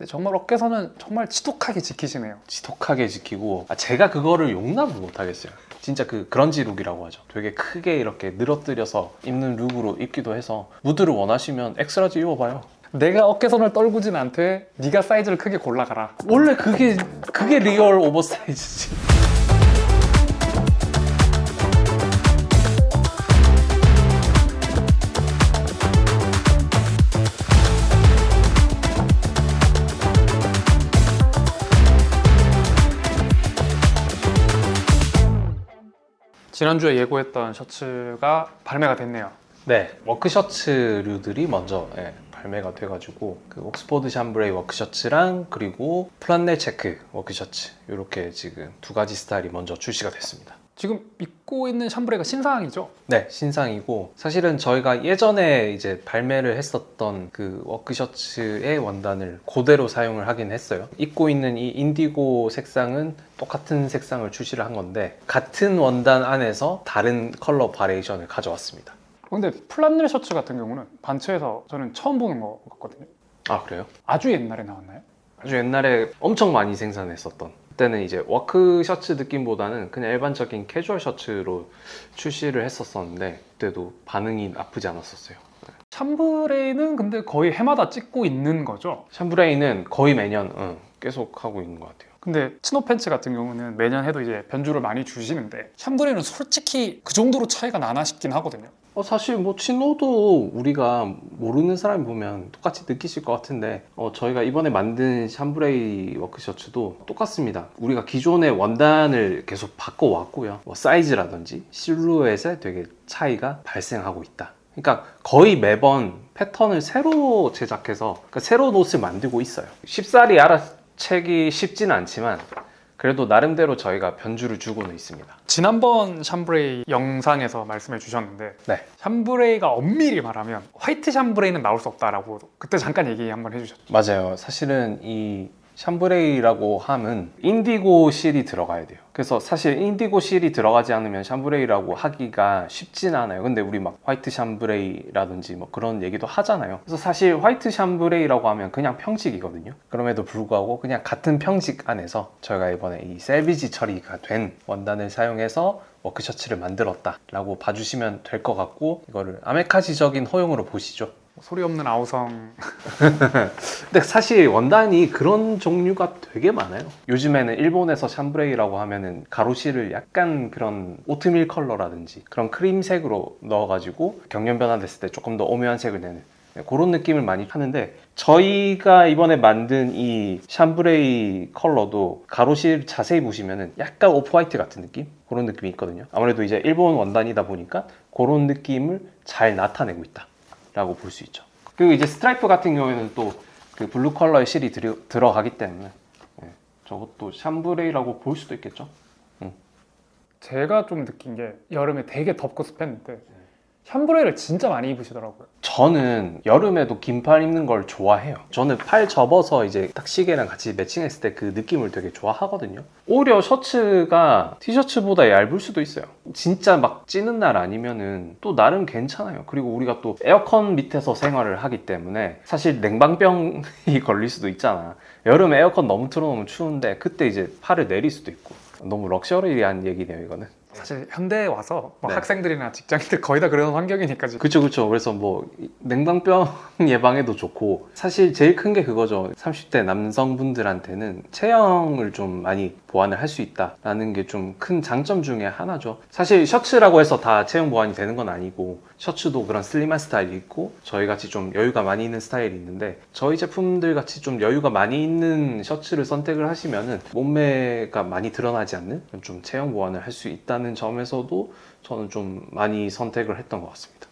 근데 정말 어깨선은 정말 지독하게 지키시네요. 지독하게 지키고 아, 제가 그거를 용납을 못 하겠어요. 진짜 그 그런지 룩이라고 하죠. 되게 크게 이렇게 늘어뜨려서 입는 룩으로 입기도 해서 무드를 원하시면 엑스라지 입어봐요. 내가 어깨선을 떨구진 않되 네가 사이즈를 크게 골라가라. 원래 그게 그게 리얼 오버사이즈지. 지난주에 예고했던 셔츠가 발매가 됐네요. 네, 워크셔츠류들이 먼저 예, 발매가 돼가지고 그 옥스포드 샴브레이 워크셔츠랑 그리고 플란넬 체크 워크셔츠 이렇게 지금 두 가지 스타일이 먼저 출시가 됐습니다. 지금 입고 있는 샴브레가 신상이죠? 네, 신상이고 사실은 저희가 예전에 이제 발매를 했었던 그 워크셔츠의 원단을 그대로 사용을 하긴 했어요. 입고 있는 이 인디고 색상은 똑같은 색상을 출시를 한 건데 같은 원단 안에서 다른 컬러 바리에이션을 가져왔습니다. 근데 플란넬 셔츠 같은 경우는 반츠에서 저는 처음 보는 것 같거든요. 아 그래요? 아주 옛날에 나왔나요? 아주 옛날에 엄청 많이 생산했었던 그때는 이제 워크 셔츠 느낌보다는 그냥 일반적인 캐주얼 셔츠로 출시를 했었었는데 그때도 반응이 나쁘지 않았었어요. 샴브레이는 근데 거의 해마다 찍고 있는 거죠. 샴브레이는 거의 매년 응, 계속 하고 있는 것 같아요. 근데 치노 팬츠 같은 경우는 매년 해도 이제 변주를 많이 주시는데 샴브레이는 솔직히 그 정도로 차이가 나나 싶긴 하거든요. 어, 사실 뭐 치노도 우리가 모르는 사람이 보면 똑같이 느끼실 것 같은데 어, 저희가 이번에 만든 샴브레이 워크셔츠도 똑같습니다. 우리가 기존의 원단을 계속 바꿔왔고요. 뭐 사이즈라든지 실루엣에 되게 차이가 발생하고 있다. 그러니까 거의 매번 패턴을 새로 제작해서 그러니까 새로운 옷을 만들고 있어요. 쉽사리 알아채기 쉽지는 않지만 그래도 나름대로 저희가 변주를 주고는 있습니다. 지난번 샴브레이 영상에서 말씀해 주셨는데 네. 샴브레이가 엄밀히 말하면 화이트 샴브레이는 나올 수 없다라고 그때 잠깐 얘기 한번 해주셨죠. 맞아요. 사실은 이 샴브레이라고 함은 인디고 실이 들어가야 돼요. 그래서 사실 인디고 실이 들어가지 않으면 샴브레이라고 하기가 쉽진 않아요. 근데 우리 막 화이트 샴브레이라든지 뭐 그런 얘기도 하잖아요. 그래서 사실 화이트 샴브레이라고 하면 그냥 평식이거든요. 그럼에도 불구하고 그냥 같은 평식 안에서 저희가 이번에 이 셀비지 처리가 된 원단을 사용해서 워크셔츠를 만들었다라고 봐주시면 될 것 같고 이거를 아메카지적인 허용으로 보시죠. 소리 없는 아우성 근데 사실 원단이 그런 종류가 되게 많아요. 요즘에는 일본에서 샴브레이라고 하면은 가로실을 약간 그런 오트밀 컬러라든지 그런 크림색으로 넣어가지고 경련 변화됐을 때 조금 더 오묘한 색을 내는 네, 그런 느낌을 많이 하는데 저희가 이번에 만든 이 샴브레이 컬러도 가로실 자세히 보시면은 약간 오프 화이트 같은 느낌 그런 느낌이 있거든요. 아무래도 이제 일본 원단이다 보니까 그런 느낌을 잘 나타내고 있다 라고 볼 수 있죠. 그리고 이제 스트라이프 같은 경우에는 또 그 블루 컬러의 실이 들어, 들어 가기 때문에 예, 저것도 샴브레이라고 볼 수도 있겠죠. 제가 좀 느낀 게 여름에 되게 덥고 습했는데 샴브레이를 진짜 많이 입으시더라고요. 저는 여름에도 긴팔 입는 걸 좋아해요. 저는 팔 접어서 이제 딱 시계랑 같이 매칭했을 때 그 느낌을 되게 좋아하거든요. 오히려 셔츠가 티셔츠보다 얇을 수도 있어요. 진짜 막 찌는 날 아니면은 또 나름 괜찮아요. 그리고 우리가 또 에어컨 밑에서 생활을 하기 때문에 사실 냉방병이 걸릴 수도 있잖아. 여름에 에어컨 너무 틀어놓으면 추운데 그때 이제 팔을 내릴 수도 있고. 너무 럭셔리한 얘기네요, 이거는. 사실 현대에 와서 뭐 네. 학생들이나 직장인들 거의 다 그런 환경이니까 지금. 그쵸 그쵸. 그래서 뭐 냉방병 예방에도 좋고 사실 제일 큰 게 그거죠. 30대 남성분들한테는 체형을 좀 많이 보완을 할 수 있다라는 게 좀 큰 장점 중에 하나죠. 사실 셔츠라고 해서 다 체형 보완이 되는 건 아니고 셔츠도 그런 슬림한 스타일이 있고 저희 같이 좀 여유가 많이 있는 스타일이 있는데 저희 제품들 같이 좀 여유가 많이 있는 셔츠를 선택을 하시면은 몸매가 많이 드러나지 않는 좀 체형 보완을 할 수 있다는 점에서도 저는 좀 많이 선택을 했던 것 같습니다.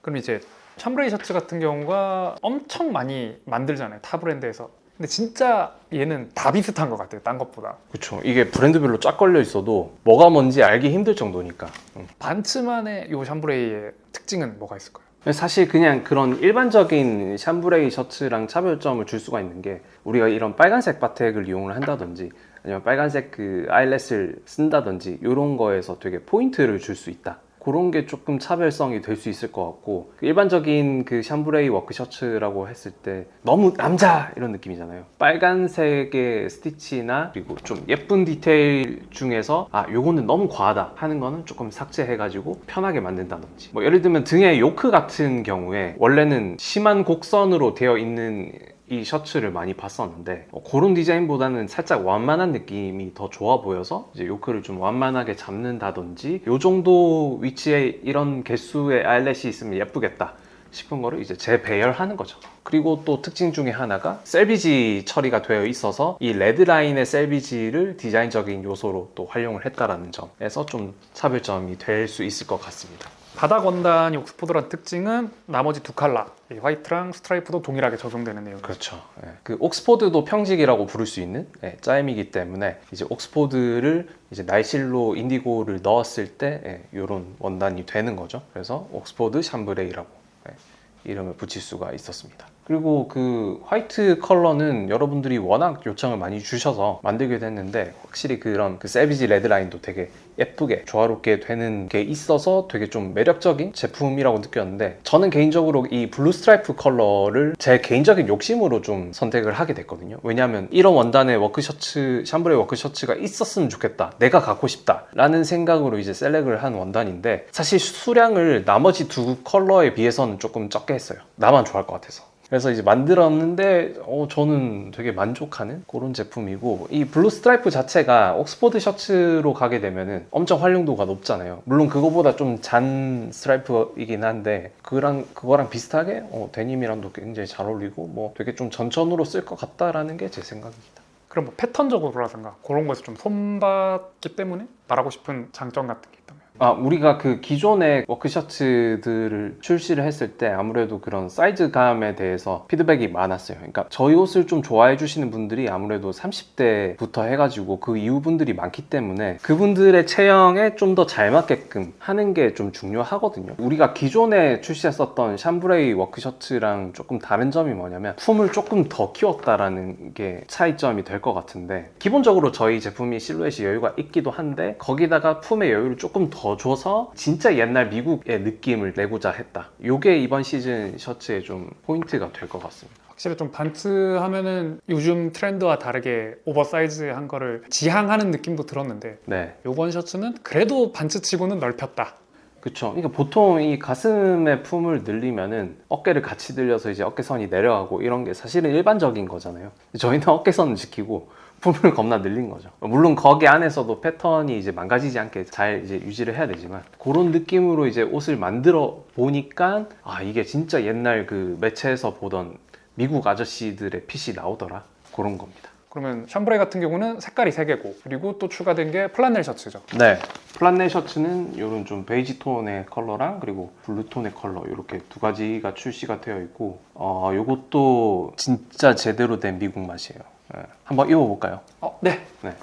그럼 이제 샴브레이 셔츠 같은 경우가 엄청 많이 만들잖아요 타 브랜드에서 근데 진짜 얘는 다 비슷한 것 같아요 딴 것보다 그렇죠. 이게 브랜드별로 쫙 걸려 있어도 뭐가 뭔지 알기 힘들 정도니까. 음. 반츠만의 이 샴브레이의 특징은 뭐가 있을까요? 사실 그냥 그런 일반적인 샴브레이 셔츠랑 차별점을 줄 수가 있는 게 우리가 이런 빨간색 바텍을 이용을 한다든지 아니면 빨간색 그 아이렛을 쓴다든지 이런 거에서 되게 포인트를 줄 수 있다. 그런 게 조금 차별성이 될 수 있을 것 같고 일반적인 그 샴브레이 워크 셔츠라고 했을 때 너무 남자 이런 느낌이잖아요. 빨간색의 스티치나 그리고 좀 예쁜 디테일 중에서 아 요거는 너무 과하다 하는 거는 조금 삭제해 가지고 편하게 만든다든지 뭐 예를 들면 등에 요크 같은 경우에 원래는 심한 곡선으로 되어 있는 이 셔츠를 많이 봤었는데 어, 그런 디자인보다는 살짝 완만한 느낌이 더 좋아 보여서 이제 요크를 좀 완만하게 잡는다든지 요 정도 위치에 이런 개수의 아일렛이 있으면 예쁘겠다 싶은 거를 이제 재배열하는 거죠. 그리고 또 특징 중에 하나가 셀비지 처리가 되어 있어서 이 레드 라인의 셀비지를 디자인적인 요소로 또 활용을 했다라는 점에서 좀 차별점이 될 수 있을 것 같습니다. 바닥 원단이 옥스포드란 특징은 나머지 두 칼라 이 화이트랑 스트라이프도 동일하게 적용되는 내용. 그렇죠. 예. 그 옥스포드도 평직이라고 부를 수 있는 예, 짜임이기 때문에 이제 옥스포드를 이제 날실로 인디고를 넣었을 때 이런 원단이 되는 거죠. 그래서 옥스포드 샴브레이라고 예, 이름을 붙일 수가 있었습니다. 그리고 그 화이트 컬러는 여러분들이 워낙 요청을 많이 주셔서 만들게 됐는데 확실히 그런 그 세비지 레드 라인도 되게 예쁘게 조화롭게 되는 게 있어서 되게 좀 매력적인 제품이라고 느꼈는데 저는 개인적으로 이 블루 스트라이프 컬러를 제 개인적인 욕심으로 좀 선택을 하게 됐거든요. 왜냐하면 이런 원단의 워크셔츠 샴브레 워크셔츠가 있었으면 좋겠다. 내가 갖고 싶다 라는 생각으로 이제 셀렉을 한 원단인데 사실 수량을 나머지 두 컬러에 비해서는 조금 적게 했어요. 나만 좋아할 것 같아서 그래서 이제 만들었는데 어, 저는 되게 만족하는 그런 제품이고 이 블루 스트라이프 자체가 옥스포드 셔츠로 가게 되면은 엄청 활용도가 높잖아요. 물론 그거보다 좀 잔 스트라이프이긴 한데 그랑 그거랑 비슷하게 어, 데님이랑도 굉장히 잘 어울리고 뭐 되게 좀 전천으로 쓸 것 같다라는 게 제 생각입니다. 그럼 뭐 패턴적으로라든가 그런 거에서 좀 손봤기 때문에 말하고 싶은 장점 같은 게. 아, 우리가 그 기존의 워크셔츠들을 출시를 했을 때 아무래도 그런 사이즈감에 대해서 피드백이 많았어요. 그러니까 저희 옷을 좀 좋아해 주시는 분들이 아무래도 30대부터 해가지고 그 이후 분들이 많기 때문에 그분들의 체형에 좀 더 잘 맞게끔 하는 게 좀 중요하거든요. 우리가 기존에 출시했었던 샴브레이 워크셔츠랑 조금 다른 점이 뭐냐면 품을 조금 더 키웠다라는 게 차이점이 될 것 같은데 기본적으로 저희 제품이 실루엣이 여유가 있기도 한데 거기다가 품의 여유를 조금 더 줘서 진짜 옛날 미국의 느낌을 내고자 했다. 요게 이번 시즌 셔츠의 좀 포인트가 될 것 같습니다. 확실히 좀 반트 하면은 요즘 트렌드와 다르게 오버사이즈한 거를 지향하는 느낌도 들었는데 네. 요번 셔츠는 그래도 반트치고는 넓혔다. 그쵸. 그러니까 보통 이 가슴의 품을 늘리면은 어깨를 같이 늘려서 이제 어깨선이 내려가고 이런 게 사실은 일반적인 거잖아요. 저희는 어깨선을 지키고 품을 겁나 늘린 거죠. 물론 거기 안에서도 패턴이 이제 망가지지 않게 잘 이제 유지를 해야 되지만 그런 느낌으로 이제 옷을 만들어 보니까 아 이게 진짜 옛날 그 매체에서 보던 미국 아저씨들의 핏이 나오더라 그런 겁니다. 그러면 샴브레이 같은 경우는 색깔이 3개고 그리고 또 추가된 게 플라넬 셔츠죠. 네. 플란네 셔츠는 이런 좀 베이지 톤의 컬러랑 그리고 블루 톤의 컬러 이렇게 두 가지가 출시가 되어 있고 어 요것도 진짜 제대로 된 미국 맛이에요. 네. 한번 입어볼까요? 어, 네. 네.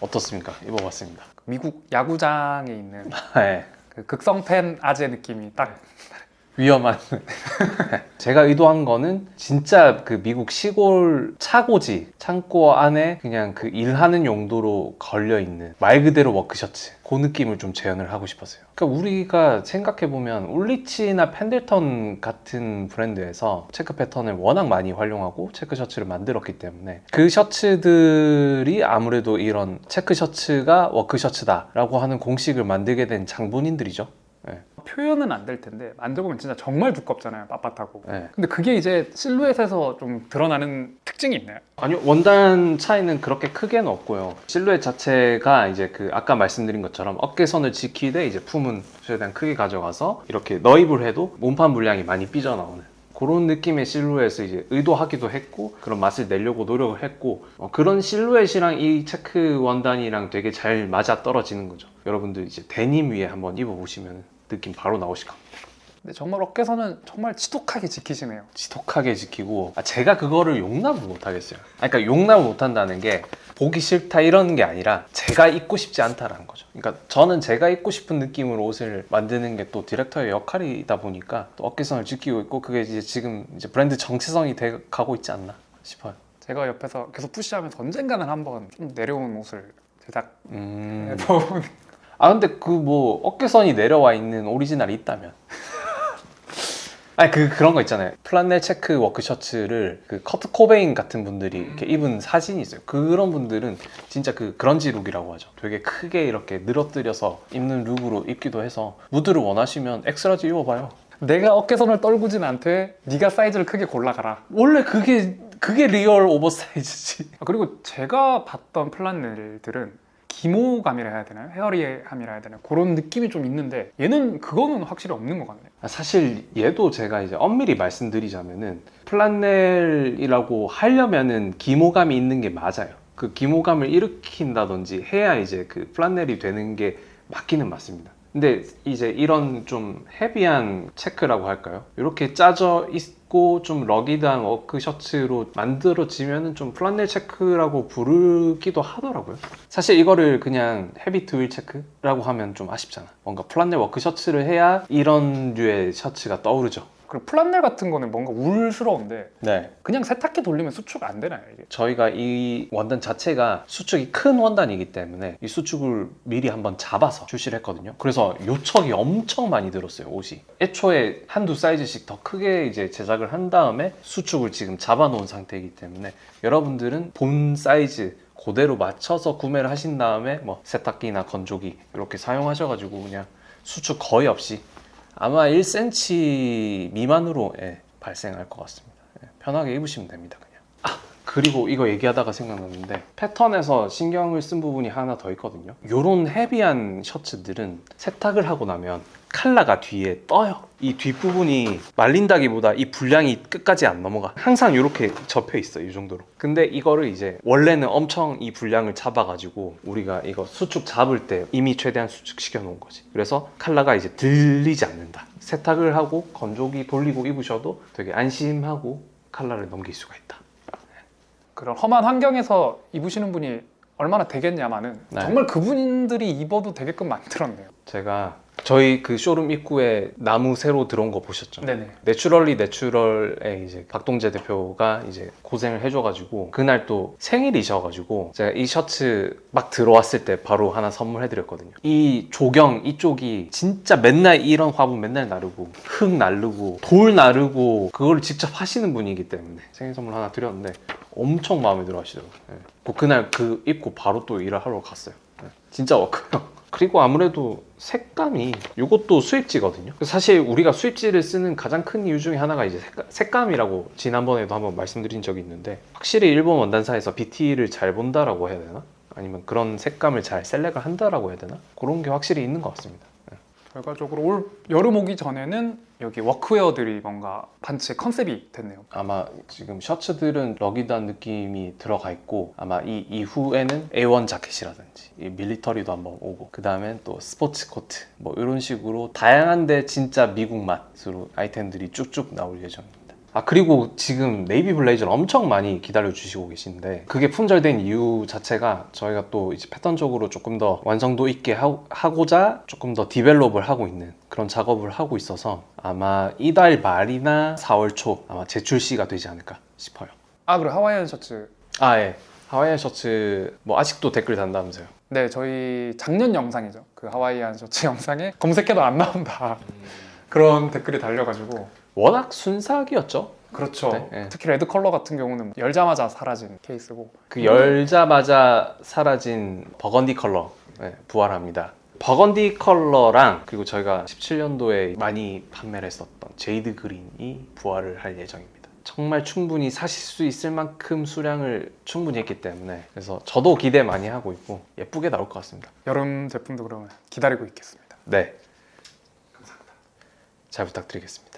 어떻습니까? 입어봤습니다. 미국 야구장에 있는 네. 그 극성팬 아재 느낌이 딱 위험한. 제가 의도한 거는 진짜 그 미국 시골 차고지 창고 안에 그냥 그 일하는 용도로 걸려 있는 말 그대로 워크셔츠 그 느낌을 좀 재현을 하고 싶었어요. 그러니까 우리가 생각해 보면 울리치나 펜들턴 같은 브랜드에서 체크 패턴을 워낙 많이 활용하고 체크 셔츠를 만들었기 때문에 그 셔츠들이 아무래도 이런 체크 셔츠가 워크 셔츠다라고 하는 공식을 만들게 된 장본인들이죠. 표현은 안 될 텐데 만져보면 진짜 정말 두껍잖아요. 빳빳하고. 네. 근데 그게 이제 실루엣에서 좀 드러나는 특징이 있나요? 아니요 원단 차이는 그렇게 크게는 없고요 실루엣 자체가 이제 그 아까 말씀드린 것처럼 어깨선을 지키되 이제 품은 최대한 크게 가져가서 이렇게 너입을 해도 몸판 물량이 많이 삐져나오는 그런 느낌의 실루엣을 이제 의도하기도 했고 그런 맛을 내려고 노력을 했고 어, 그런 실루엣이랑 이 체크 원단이랑 되게 잘 맞아 떨어지는 거죠 여러분들 이제 데님 위에 한번 입어보시면 느낌 바로 나오실 겁니다 근데 정말 어깨선은 정말 지독하게 지키시네요. 지독하게 지키고 아, 제가 그거를 용납을 못 하겠어요. 아, 그러니까 용납을 못 한다는 게 보기 싫다 이런 게 아니라 제가 입고 싶지 않다라는 거죠. 그러니까 저는 제가 입고 싶은 느낌으로 옷을 만드는 게 또 디렉터의 역할이다 보니까 또 어깨선을 지키고 있고 그게 이제 지금 이제 브랜드 정체성이 돼 가고 있지 않나 싶어요. 제가 옆에서 계속 푸시하면서 언젠가는 한번 좀 내려온 옷을 제작 음. 부분 아 근데 그 뭐 어깨선이 내려와 있는 오리지널이 있다면. 아니 그 그런 거 있잖아요. 플란넬 체크 워크 셔츠를 그 커트 코베인 같은 분들이 이렇게 입은 사진이 있어요. 그런 분들은 진짜 그 그런지 룩이라고 하죠. 되게 크게 이렇게 늘어뜨려서 입는 룩으로 입기도 해서 무드를 원하시면 엑스라지 입어봐요. 내가 어깨선을 떨구진 않되 네가 사이즈를 크게 골라가라. 원래 그게 그게 리얼 오버사이즈지. 아, 그리고 제가 봤던 플란넬들은 기모감이라 해야 되나요? 헤어리함이라 해야 되나요? 그런 느낌이 좀 있는데 얘는 그거는 확실히 없는 것 같네요. 아, 사실 얘도 제가 이제 엄밀히 말씀드리자면은 플란넬이라고 하려면은 기모감이 있는 게 맞아요. 그 기모감을 일으킨다든지 해야 이제 그 플란넬이 되는 게 맞기는 맞습니다. 근데 이제 이런 좀 헤비한 체크라고 할까요? 이렇게 짜져 있고 좀 러기드한 워크 셔츠로 만들어지면은 좀 플란넬 체크라고 부르기도 하더라고요. 사실 이거를 그냥 헤비 트윌 체크라고 하면 좀 아쉽잖아. 뭔가 플란넬 워크 셔츠를 해야 이런 류의 셔츠가 떠오르죠. 그리고 플란넬 같은 거는 뭔가 울스러운데 네. 그냥 세탁기 돌리면 수축 안 되나요 이게? 저희가 이 원단 자체가 수축이 큰 원단이기 때문에 이 수축을 미리 한번 잡아서 출시를 했거든요. 그래서 요청이 엄청 많이 들었어요, 옷이. 애초에 한두 사이즈씩 더 크게 이제 제작을 한 다음에 수축을 지금 잡아놓은 상태이기 때문에 여러분들은 본 사이즈 그대로 맞춰서 구매를 하신 다음에 뭐 세탁기나 건조기 이렇게 사용하셔가지고 그냥 수축 거의 없이 아마 1cm 미만으로 예, 발생할 것 같습니다. 예, 편하게 입으시면 됩니다. 그리고 이거 얘기하다가 생각났는데 패턴에서 신경을 쓴 부분이 하나 더 있거든요. 요런 헤비한 셔츠들은 세탁을 하고 나면 칼라가 뒤에 떠요. 이 뒷부분이 말린다기보다 이 분량이 끝까지 안 넘어가. 항상 이렇게 접혀 있어, 이 정도로. 근데 이거를 이제 원래는 엄청 이 분량을 잡아가지고 우리가 이거 수축 잡을 때 이미 최대한 수축시켜 놓은 거지. 그래서 칼라가 이제 들리지 않는다. 세탁을 하고 건조기 돌리고 입으셔도 되게 안심하고 칼라를 넘길 수가 있다. 그런 험한 환경에서 입으시는 분이 얼마나 되겠냐마는 네. 정말 그분들이 입어도 되게끔 만들었네요. 제가 저희 그 쇼룸 입구에 나무 새로 들어온 거 보셨죠? 네네. 내추럴리 내추럴에 이제 박동재 대표가 이제 고생을 해줘가지고 그날 또 생일이셔가지고 제가 이 셔츠 막 들어왔을 때 바로 하나 선물해드렸거든요. 이 조경 이쪽이 진짜 맨날 이런 화분 맨날 나르고 흙 나르고 돌 나르고 그걸 직접 하시는 분이기 때문에 생일 선물 하나 드렸는데 엄청 마음에 들어 하시더라고요. 예. 그- 그날 그 입고 바로 또 일을 하러 갔어요. 예. 진짜 워크요. 그리고 아무래도 색감이 이것도 수입지거든요. 사실 우리가 수입지를 쓰는 가장 큰 이유 중에 하나가 이제 색감, 이라고 지난번에도 한번 말씀드린 적이 있는데 확실히 일본 원단사에서 BT를 잘 본다라고 해야 되나? 아니면 그런 색감을 잘 셀렉을 한다라고 해야 되나? 그런 게 확실히 있는 것 같습니다. 결과적으로 올 여름 오기 전에는 여기 워크웨어들이 뭔가 반치의 컨셉이 됐네요. 아마 지금 셔츠들은 러기드한 느낌이 들어가 있고 아마 이 이후에는 A1 자켓이라든지 이 밀리터리도 한번 오고 그 다음엔 또 스포츠 코트 뭐 이런 식으로 다양한데 진짜 미국 맛으로 아이템들이 쭉쭉 나올 예정입니다. 아 그리고 지금 네이비 블레이저를 엄청 많이 기다려 주시고 계신데 그게 품절된 이유 자체가 저희가 또 이제 패턴적으로 조금 더 완성도 있게 하, 하고자 조금 더 디벨롭을 하고 있는 그런 작업을 하고 있어서 아마 이달 말이나 4월 초 아마 재출시가 되지 않을까 싶어요. 아 그리고 하와이안 셔츠. 아 예. 하와이안 셔츠 뭐 아직도 댓글 단다면서요? 네 저희 작년 영상이죠. 그 하와이안 셔츠 영상에 검색해도 안 나온다. 그런 댓글이 달려가지고 워낙 순삭이었죠. 그렇죠. 네, 네. 특히 레드 컬러 같은 경우는 열자마자 사라진 케이스고 그 열자마자 사라진 버건디 컬러 네, 부활합니다. 버건디 컬러랑 그리고 저희가 17년도에 많이 판매를 했었던 제이드 그린이 부활을 할 예정입니다. 정말 충분히 사실 수 있을 만큼 수량을 충분히 했기 때문에 그래서 저도 기대 많이 하고 있고 예쁘게 나올 것 같습니다. 여름 제품도 그러면 기다리고 있겠습니다. 네. 감사합니다. 잘 부탁드리겠습니다.